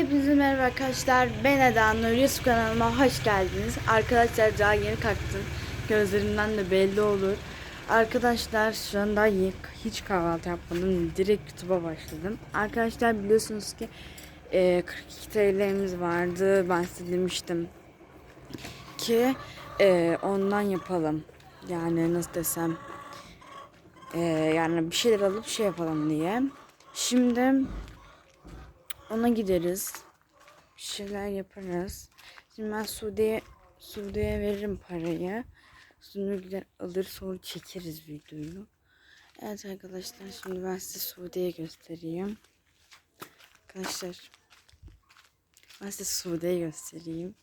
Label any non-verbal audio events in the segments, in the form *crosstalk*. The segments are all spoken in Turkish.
Hepinize merhaba arkadaşlar. Ben Eda Nur Yusuf kanalıma hoş geldiniz. Arkadaşlar daha yeni kalktım. Gözlerimden de belli olur. Arkadaşlar şu an daha yeni, hiç kahvaltı yapmadım. Direkt YouTube'a başladım. Arkadaşlar biliyorsunuz ki e, 42 TL'miz vardı. Ben size demiştim ki e, ondan yapalım. Yani nasıl desem e, yani bir şeyler alıp şey yapalım diye. Şimdi ona gideriz. Bir şeyler yaparız. Şimdi ben Sude'ye Sude'ye veririm parayı. Sude gider alır sonra çekeriz videoyu. Evet arkadaşlar şimdi ben size Sude'ye göstereyim. Arkadaşlar ben size Sude'ye göstereyim.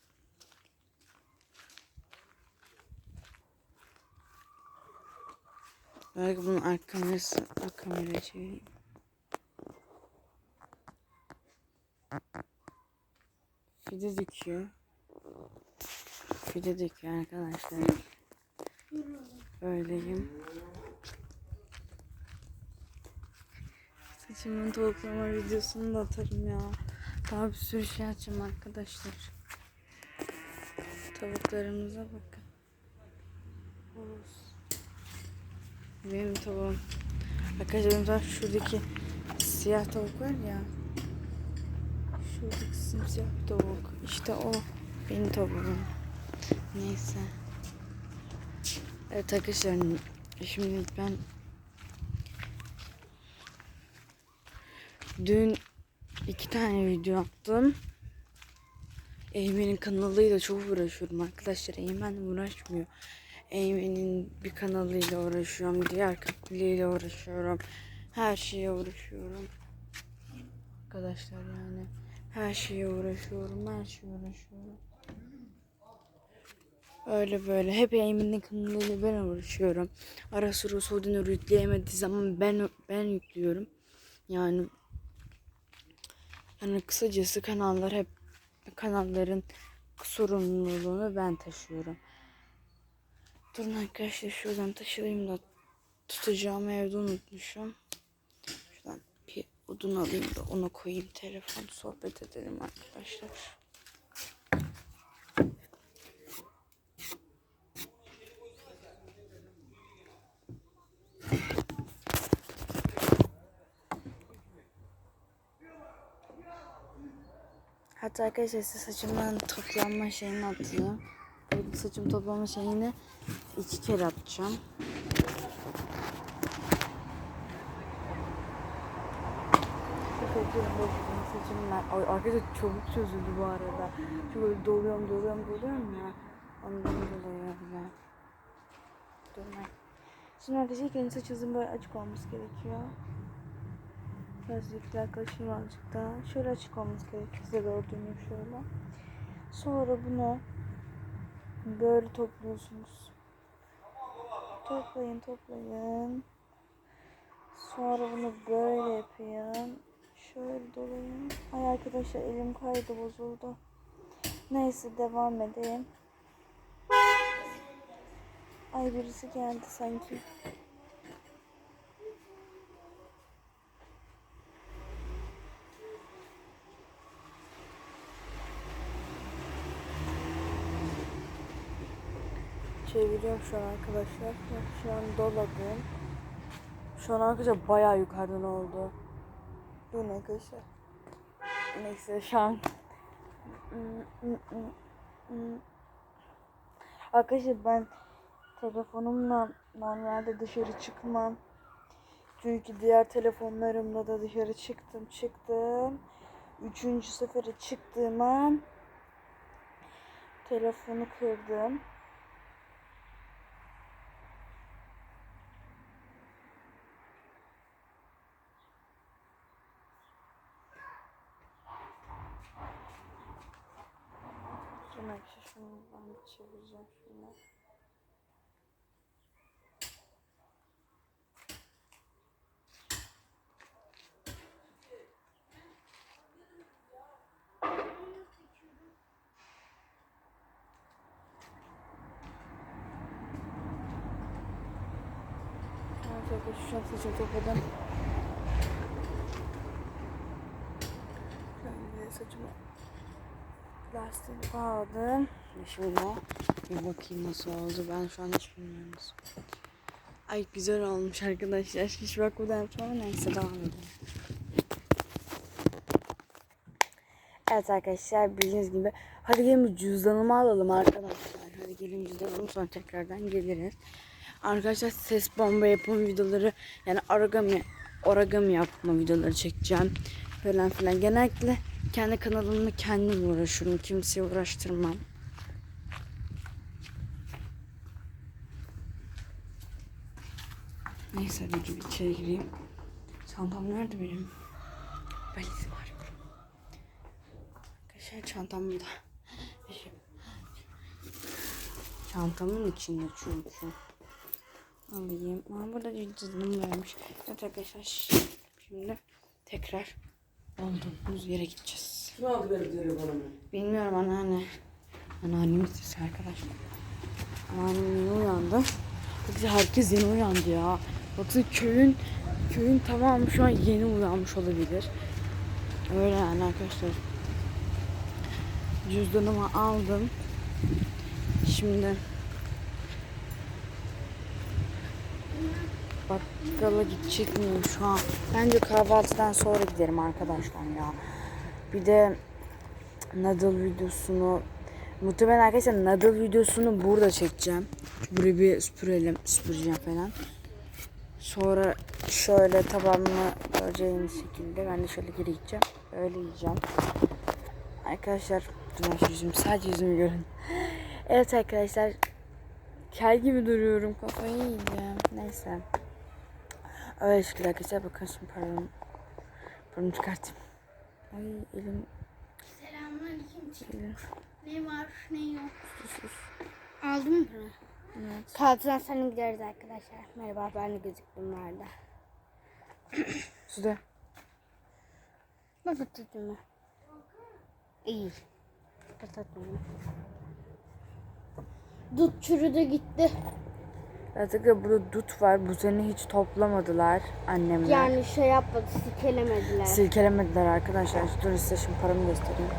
Belki bunun arka kamerası, arka kamerayı çevireyim. Fide dikiyor. Fide dikiyor arkadaşlar. Böyleyim. Saçımın toplama videosunu da atarım ya. Daha bir sürü şey açacağım arkadaşlar. Tavuklarımıza bakın. Benim tavuğum. Arkadaşlar benim tavuğum şuradaki siyah tavuk var ya. Şuradaki simsiyah bir tavuk. İşte o benim tavuğum. Neyse. Evet arkadaşlar şimdi ben dün iki tane video attım. Eymen'in kanalıyla çok uğraşıyorum arkadaşlar. Eymen uğraşmıyor. Eymen'in bir kanalıyla uğraşıyorum. Diğer kanalıyla uğraşıyorum. Her şeye uğraşıyorum. Arkadaşlar yani. Her şeye uğraşıyorum. Her şeye uğraşıyorum. Öyle böyle. Hep Eymen'in kanalıyla ben uğraşıyorum. Ara sıra Sodin'i yükleyemediği zaman ben ben yüklüyorum. Yani yani kısacası kanallar hep kanalların sorumluluğunu ben taşıyorum. Durun arkadaşlar şuradan taşıyayım da tutacağımı evde unutmuşum. Odun alayım da ona koyayım telefon sohbet edelim arkadaşlar. Hatta arkadaşlar size saçımın toplanma şeyini. Bu saçım toplama şeyini iki kere atacağım. Saçım ben. Ay, arkadaşlar çabuk çözüldü bu arada. Çünkü böyle doluyorum doluyorum doluyorum ya. Ondan dolayı öyle. Durmak. Şimdi arkadaşlar ilk önce saç hızım böyle açık olması gerekiyor. Biraz yükle yaklaşayım azıcık daha. Şöyle açık olması gerekiyor. Size döneyim şöyle. Sonra bunu böyle topluyorsunuz. Toplayın toplayın. Sonra bunu böyle yapayım. Şöyle dolayın. Ay arkadaşlar elim kaydı bozuldu. Neyse devam edeyim. Ay birisi geldi sanki. Çeviriyorum şu an arkadaşlar. Şu an doladım. Şu an arkadaşlar bayağı yukarıdan oldu. Durun arkadaşlar. Neyse şu an. Arkadaşlar ben telefonumla normalde dışarı çıkmam. Çünkü diğer telefonlarımla da dışarı çıktım çıktım. Üçüncü sefere çıktığım an telefonu kırdım. Demek ki şunu ben bir çevireceğim şunu. Evet arkadaşlar şu an saçımı topladım. Şöyle saçımı lastiğini bağladım. Şimdi bir bakayım nasıl oldu. Ben şu an hiç bilmiyorum. Ay güzel olmuş arkadaşlar. Hiç bakmadan sonra neyse devam edelim. Evet arkadaşlar bildiğiniz gibi hadi gelin cüzdanımı alalım arkadaşlar. Hadi gelin cüzdanımı sonra tekrardan geliriz. Arkadaşlar ses bomba yapma videoları yani origami origami yapma videoları çekeceğim falan filan. Genellikle kendi kanalımla kendim uğraşıyorum. Kimseye uğraştırmam. Neyse bir gibi içeri gireyim. Çantam nerede benim? Valizim var. Arkadaşlar çantam burada. Çantamın içinde çünkü. Alayım. Aa, burada cüzdanım varmış. Evet arkadaşlar şimdi tekrar olduğumuz yere gideceğiz. Kim aldı benim telefonumu? Bilmiyorum anneanne. Anneannemin sesi arkadaşlar. Anneannem yeni uyandı. Herkes yeni uyandı ya. Bakın köyün köyün tamamı şu an yeni uyanmış olabilir. Öyle yani arkadaşlar. Cüzdanımı aldım. Şimdi bakkala gidecek miyim şu an? Bence kahvaltıdan sonra giderim arkadaşlar ya. Bir de Nadal videosunu muhtemelen arkadaşlar Nadal videosunu burada çekeceğim. Burayı bir süpürelim, süpüreceğim falan. Sonra şöyle tabağımı göreceğiniz şekilde ben de şöyle geri gideceğim. Öyle yiyeceğim. Arkadaşlar dur yüzümü sadece yüzümü görün. Evet arkadaşlar kel gibi duruyorum kafayı yiyeceğim. Neyse. Öyle şekilde arkadaşlar bakın şimdi paramı, paramı çıkartayım. Ay elim Selamünaleyküm. Ne var ne yok. Sus sus. Aldın mı? Evet. Kahvaltıdan sonra gideriz arkadaşlar. Merhaba ben de gözüktüm vardı. *clears throat* Sude. Nasıl tuttun mu? İyi. Mı? Dut çürüdü gitti. Artık da burada dut var. Bu sene hiç toplamadılar annemler. Yani şey yapmadı, sikelemediler. Silkelemediler arkadaşlar. Dur size şimdi paramı göstereyim.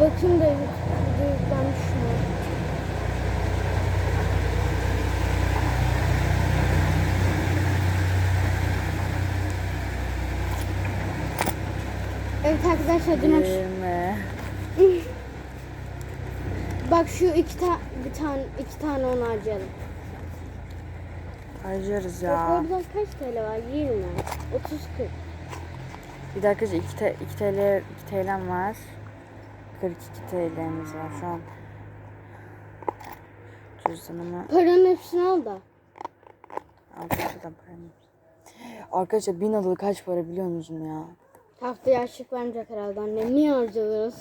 Bakayım da videoyu yüklenmiş mi? Evet arkadaşlar dün. *laughs* Bak şu iki ta bir tane iki tane onu harcayalım. Harcarız Bak ya. orada kaç TL var? 20, 30, 40. Bir dakika 2 te, 2 TL 2 TL'm var. 42 TL'miz var şu an. Cüzdanımı Paranın hepsini al da. aldım şuradan paramı. Arkadaşlar 1000 adı kaç para biliyor musunuz ya? Haftaya açlık vermeyecek herhalde annem. Niye harcıyoruz?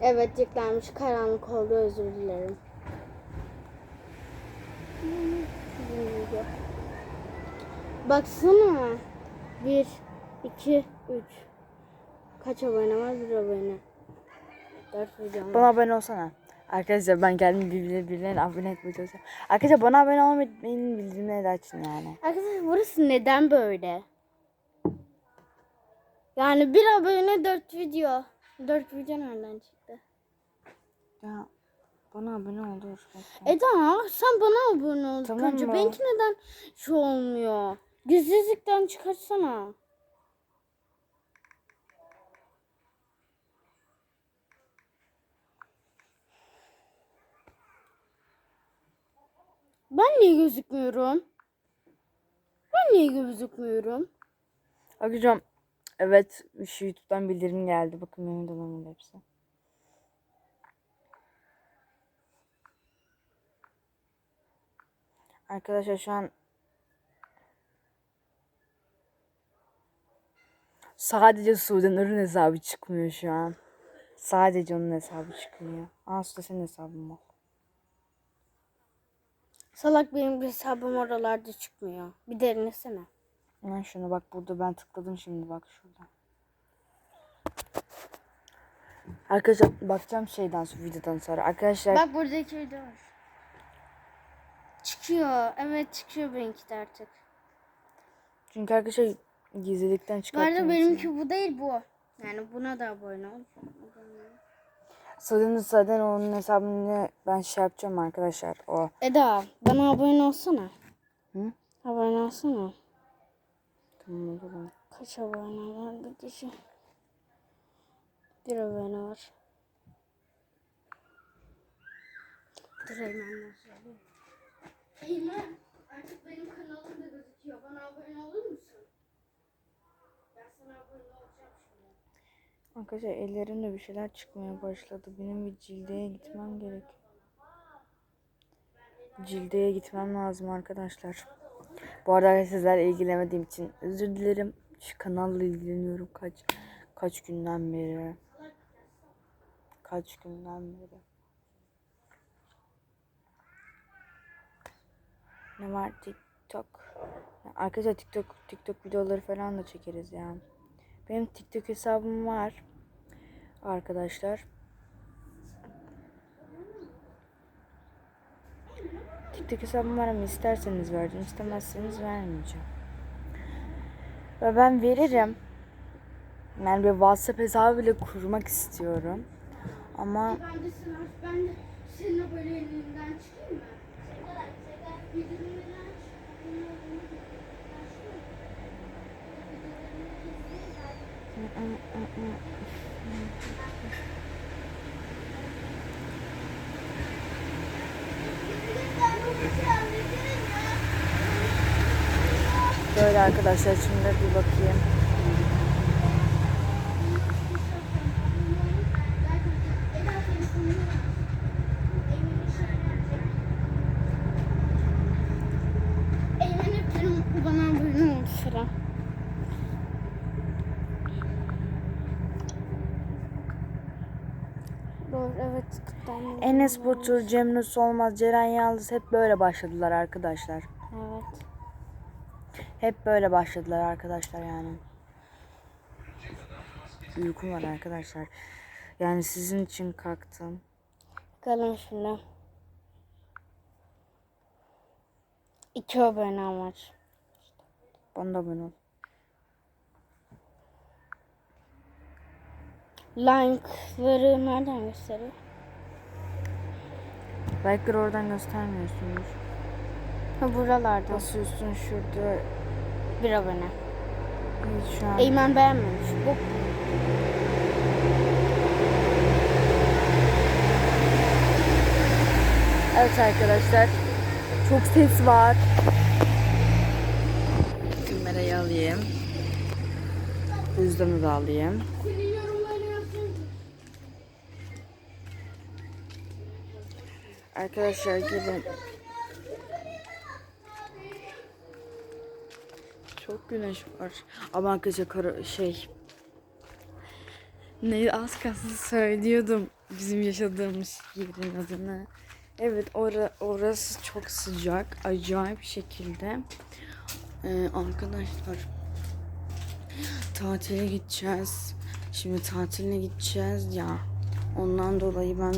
Evet yüklenmiş. Karanlık oldu özür dilerim. Baksana. 1, 2, 3. Kaç abone var? Bir abone. 4 videom var. Bana abone olsana. Arkadaşlar ben kendim birbirine, birbirine abone etmeye çalışıyorum. Arkadaşlar bana abone olmayı bildirimleri de açın yani. Arkadaşlar burası neden böyle? Yani bir abone 4 video. 4 video nereden çıktı? Ya bana abone olur. Eda sen bana abone ol. Tamam mı? benimki neden şu olmuyor? Gizsizlikten çıkarsana. Ben niye gözükmüyorum? Ben niye gözükmüyorum? Arkadaşlar evet şu YouTube'dan bildirim geldi. Bakın benim de hepsi. Arkadaşlar şu an sadece Sude'nin ürün hesabı çıkmıyor şu an. Sadece onun hesabı çıkmıyor. Aa Sude senin hesabın var. Salak benim hesabım oralarda çıkmıyor. Bir derinlesene. Hemen şunu bak burada ben tıkladım şimdi bak şurada. Arkadaşlar bakacağım şeyden sonra videodan sonra. Arkadaşlar Bak buradaki video var. Çıkıyor. Evet çıkıyor benimki de artık. Çünkü arkadaşlar gizlilikten Bu çıkarttım. arada benimki bu değil bu. Yani buna da abone ol. Zaten, zaten onun hesabını ben şey yapacağım arkadaşlar. O Eda bana abone olsana. Hı? Abone olsana. Tamam o zaman. Kaç abone var bir kişi? Bir abone var. Dur Eymen Eymen artık benim kanalım da gözüküyor. Bana abone olur musun? Ben sana abone olacağım şimdi. Arkadaşlar ellerimde bir şeyler çıkmaya başladı. Benim bir cildeye gitmem gerek. Cildeye gitmem lazım arkadaşlar. Bu arada sizlerle ilgilemediğim için özür dilerim. Şu kanalla ilgileniyorum kaç kaç günden beri. Kaç günden beri. Ne var TikTok? Arkadaşlar TikTok TikTok videoları falan da çekeriz yani. Benim TikTok hesabım var. Arkadaşlar. TikTok hesabım var ama isterseniz vereceğim. istemezseniz vermeyeceğim. Ve ben veririm. Yani bir WhatsApp hesabı bile kurmak istiyorum. Ama Ben de sana, ben de senin aboneliğinden çıkayım mı? Bildirimlerden böyle arkadaşlar şimdi bir bakayım. Bana abone oldu sıra. Evet. Ben Enes Batur, Cem Nus Olmaz, Ceren Yıldız hep böyle başladılar arkadaşlar. Evet. Hep böyle başladılar arkadaşlar yani. Uykum var arkadaşlar. Yani sizin için kalktım. Bakalım şimdi. İki abonem var. Bana da abone ol. Like'ları nereden gösteriyor? Like'ları oradan göstermiyorsunuz. Ha buralarda. Basıyorsun şurada. Bir abone. Hiç şu an. Eymen beğenmemiş. Bu Evet arkadaşlar. Çok ses var. Kamerayı alayım. Cüzdanı da alayım. Arkadaşlar gelin. Çok güneş var. Ama arkadaşlar kara, şey ne az kalsın söylüyordum bizim yaşadığımız yerin adını. Evet ora, orası çok sıcak. Acayip şekilde. Ee, arkadaşlar tatile gideceğiz. Şimdi tatile gideceğiz ya. Ondan dolayı ben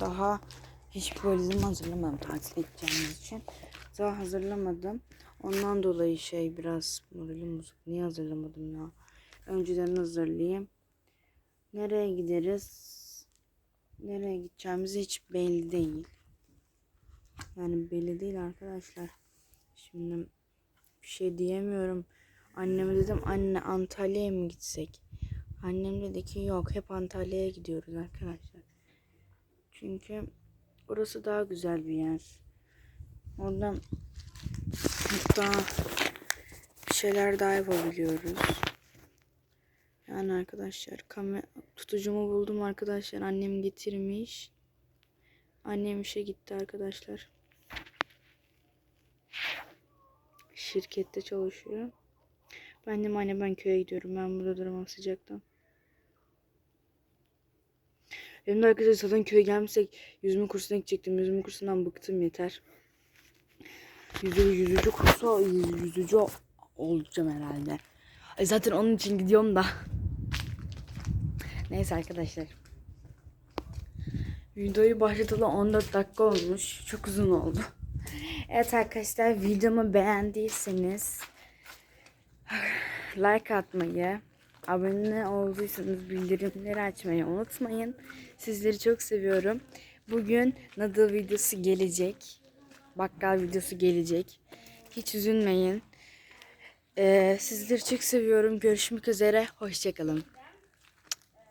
daha hiç valizimi hazırlamadım tatile gideceğimiz için. Daha hazırlamadım. Ondan dolayı şey biraz moralim bozuk. Niye hazırlamadım ya? Önceden hazırlayayım. Nereye gideriz? Nereye gideceğimiz hiç belli değil. Yani belli değil arkadaşlar. Şimdi bir şey diyemiyorum. Anneme dedim anne Antalya'ya mı gitsek? Annem dedi ki yok hep Antalya'ya gidiyoruz arkadaşlar. Çünkü orası daha güzel bir yer. Oradan hatta bir şeyler daha yapabiliyoruz. Yani arkadaşlar kamer tutucumu buldum arkadaşlar. Annem getirmiş. Annem işe gitti arkadaşlar. Şirkette çalışıyor. Ben de anne ben köye gidiyorum. Ben burada duramam sıcaktan. Benim de arkadaşlar zaten köye gelmişsek yüzme kursuna gidecektim. Yüzme kursundan bıktım yeter. Yüzü, yüzücü kursu yüzücü olacağım herhalde. E zaten onun için gidiyorum da. Neyse arkadaşlar. Videoyu başlatalı 14 dakika olmuş. Çok uzun oldu. Evet arkadaşlar videomu beğendiyseniz like atmayı, abone olduysanız bildirimleri açmayı unutmayın. Sizleri çok seviyorum. Bugün Nadal videosu gelecek. Bakkal videosu gelecek. Hiç üzülmeyin. Ee, sizleri çok seviyorum. Görüşmek üzere. Hoşçakalın.